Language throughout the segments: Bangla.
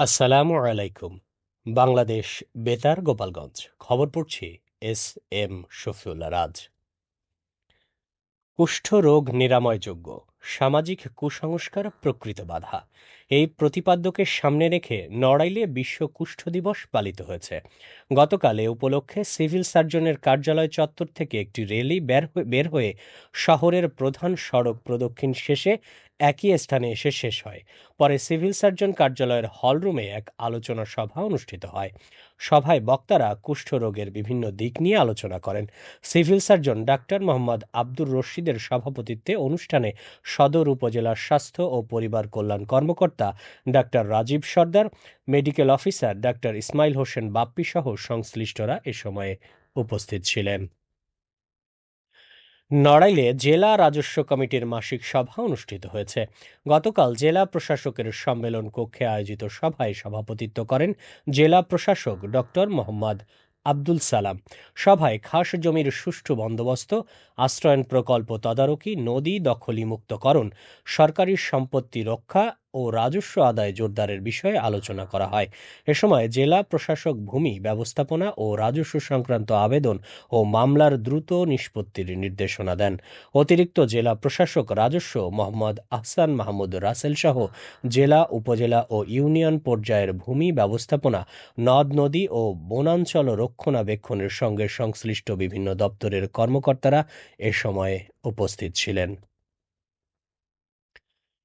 আসসালামু আলাইকুম, বাংলাদেশ বেতার, গোপালগঞ্জ। খবর পড়ছি এস এম শফিউল্লা রাজ। কুষ্ঠরোগ নিরাময়যোগ্য, সামাজিক কুসংস্কার প্রকৃত বাধা। এই প্রতিপাদ্যকে সামনে রেখে নড়াইলে বিশ্ব কুষ্ঠ দিবস পালিত হয়েছে। গতকাল এ উপলক্ষে সিভিল সার্জনের কার্যালয় চত্বর থেকে একটি র্যালি বের হয়ে শহরের প্রধান সড়ক প্রদক্ষিণ শেষে একই স্থানে এসে শেষ হয়। পরে সিভিল সার্জন কার্যালয়ের হলরুমে এক আলোচনা সভা অনুষ্ঠিত হয়। সভায় বক্তারা কুষ্ঠরোগের বিভিন্ন দিক নিয়ে আলোচনা করেন। Civil surgeon doctor Mohammad Abdur রশিদের সভাপতিত্বে অনুষ্ঠানে সদর উপজেলার স্বাস্থ্য ও পরিবার কল্যাণ কর্মকর্তা doctor Rajib Sardar, medical officer doctor Ismail Hossain Bappi সহ সংশ্লিষ্টরা এ সময়ে উপস্থিত ছিলেন। নড়াইলে জেলা রাজস্ব কমিটির মাসিক সভা অনুষ্ঠিত হয়েছে। গতকাল জেলা প্রশাসকের সম্মেলন কক্ষে আয়োজিত সভায় সভাপতিত্ব করেন জেলা প্রশাসক ডক্টর মোহাম্মদ আব্দুল সালাম। সভায় খাস জমির সুষ্ঠু বন্দোবস্ত, আশ্রয়ন প্রকল্প তদারকি, নদী দখলিমুক্তকরণ, সরকারি সম্পত্তি রক্ষা ও রাজস্ব আদায় জোরদারের বিষয়ে আলোচনা করা হয়। এ সময় জেলা প্রশাসক ভূমি, ব্যবস্থাপনা ও রাজস্ব সংক্রান্ত আবেদন ও মামলার দ্রুত নিষ্পত্তির নির্দেশনা দেন। অতিরিক্ত জেলা প্রশাসক রাজস্ব মোহাম্মদ আহসান মাহমুদ রাসেল সহ জেলা, উপজেলা ও ইউনিয়ন পর্যায়ের ভূমি, ব্যবস্থাপনা, নদ, নদী ও বনাঞ্চল রক্ষণাবেক্ষণের সঙ্গে সংশ্লিষ্ট বিভিন্ন দপ্তরের কর্মকর্তারা এ সময়ে উপস্থিত ছিলেন।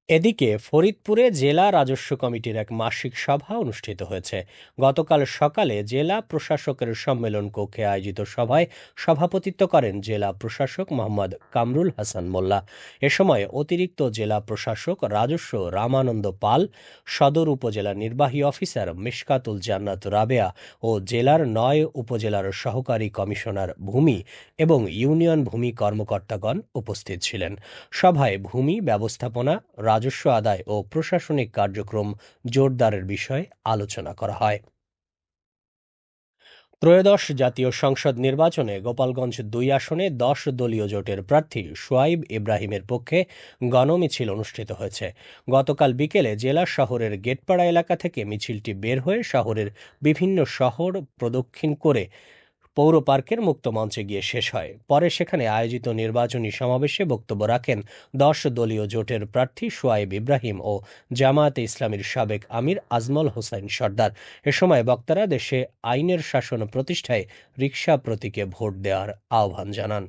এদিকে ফরিদপুরে জেলা রাজস্ব কমিটির এক মাসিক সভা অনুষ্ঠিত হয়েছে। গতকাল সকালে জেলা প্রশাসকের সম্মেলন কক্ষে আয়োজিত সভায় সভাপতিত্ব করেন জেলা প্রশাসক মোহাম্মদ কামরুল হাসান মোল্লা। এ সময় অতিরিক্ত জেলা প্রশাসক রাজস্ব রামানন্দ পাল, সদর উপজেলা নির্বাহী অফিসার মিশকাতুল জান্নাত রাবেয়া ও জেলার নয় উপজেলার সহকারী কমিশনার ভূমি এবং ইউনিয়ন ভূমি কর্মকর্তাগণ উপস্থিত ছিলেন। সভায় ভূমি ব্যবস্থাপনা রাজস্ব আদায় ও প্রশাসনিক কার্যক্রম জোরদারের বিষয়ে আলোচনা করা হয়। ত্রয়োদশ জাতীয় সংসদ নির্বাচনে গোপালগঞ্জ দুই আসনে দশ দলীয় জোটের প্রার্থী সোয়াইব ইব্রাহিমের পক্ষে গণমিছিল অনুষ্ঠিত হয়েছে। গতকাল বিকেলে জেলা শহরের গেটপাড়া এলাকা থেকে মিছিলটি বের হয়ে শহরের বিভিন্ন শহর প্রদক্ষিণ করে পৌর পার্কের মুক্ত মঞ্চে গিয়ে শেষ হয়। পরে সেখানে আয়োজিত নির্বাচনী সমাবেশে বক্তব্য রাখেন দশ দলীয় জোটের প্রার্থী সোয়াইব ইব্রাহিম ও জামায়াতে ইসলামীর সাবেক আমির আজমল হোসেন সর্দার। এ সময় বক্তারা দেশে আইনের শাসন প্রতিষ্ঠায় রিকশা প্রতীকে ভোট দেওয়ার আহ্বান জানান।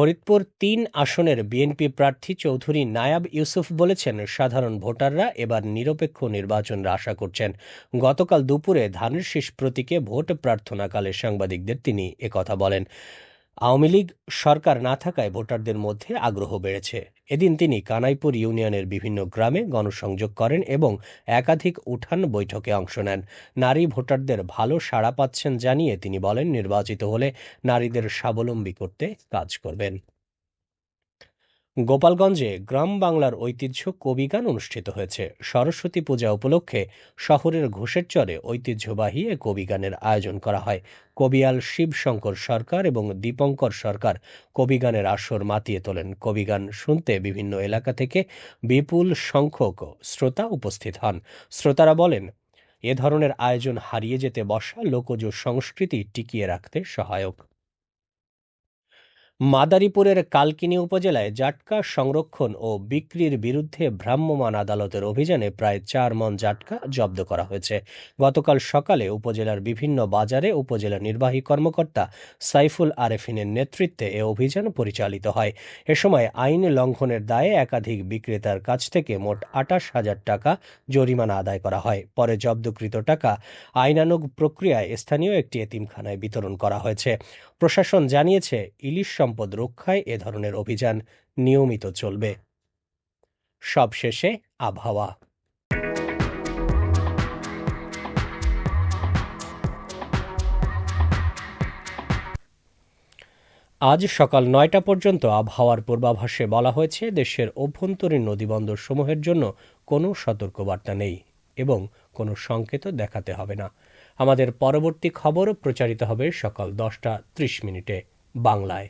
ফরিদপুর তিন আসনের বিএনপি প্রার্থী চৌধুরী নায়াব ইউসুফ বলেছেন, সাধারণ ভোটাররা এবার নিরপেক্ষ নির্বাচনের আশা করছেন। গতকাল দুপুরে ধানের শীষ প্রতীকে ভোট প্রার্থনাকালে সাংবাদিকদের তিনি একথা বলেন। আওয়ামী লীগ সরকার না থাকায় ভোটারদের মধ্যে আগ্রহ বেড়েছে। এদিন তিনি কানাইপুর ইউনিয়নের বিভিন্ন গ্রামে গণসংযোগ করেন এবং একাধিক উঠান বৈঠকে অংশ নেন। নারী ভোটারদের ভালো সাড়া পাচ্ছেন জানিয়ে তিনি বলেন, নির্বাচিত হলে নারীদের স্বাবলম্বী করতে কাজ করবেন। গোপালগঞ্জে গ্রাম বাংলার ঐতিহ্য কবিগান অনুষ্ঠিত হয়েছে। সরস্বতী পূজা উপলক্ষে শহরের ঘোষের চরে ঐতিহ্যবাহী এ কবিগানের আয়োজন করা হয়। কবিয়াল শিবশঙ্কর সরকার এবং দীপঙ্কর সরকার কবিগানের আসর মাতিয়ে তোলেন। কবিগান শুনতে বিভিন্ন এলাকা থেকে বিপুল সংখ্যক শ্রোতা উপস্থিত হন। শ্রোতারা বলেন, এ ধরনের আয়োজন হারিয়ে যেতে বসা লোকজ সংস্কৃতি টিকিয়ে রাখতে সহায়ক। মাদারীপুরের কালকিনি উপজেলায় জাটকা সংরক্ষণ ও বিক্রির বিরুদ্ধে ভ্রাম্যমাণ আদালতের অভিযানে প্রায় চার মন জাটকা জব্দ করা হয়েছে। গতকাল সকালে উপজেলার বিভিন্ন বাজারে উপজেলা নির্বাহী কর্মকর্তা সাইফুল আরেফিনের নেতৃত্বে এ অভিযান পরিচালিত হয়। এ সময় আইন লঙ্ঘনের দায়ে একাধিক বিক্রেতার কাছ থেকে মোট আটাশ হাজার টাকা জরিমানা আদায় করা হয়। পরে জব্দকৃত টাকা আইনানুগ প্রক্রিয়ায় স্থানীয় একটি এতিমখানায় বিতরণ করা হয়েছে। প্রশাসন জানিয়েছে, ইলিশ সম্পদ রক্ষায় এ ধরনের অভিযান নিয়মিত চলবে। সবশেষে আবহাওয়া। আজ সকাল নয়টা পর্যন্ত আবহাওয়ার পূর্বাভাসে বলা হয়েছে, দেশের অভ্যন্তরীণ নদীবন্দর সমূহের জন্য কোনো সতর্কবার্তা নেই এবং কোনো সংকেতও দেখাতে হবে না। আমাদের পরবর্তী খবর প্রচারিত হবে সকাল দশটা ত্রিশ মিনিটে বাংলায়।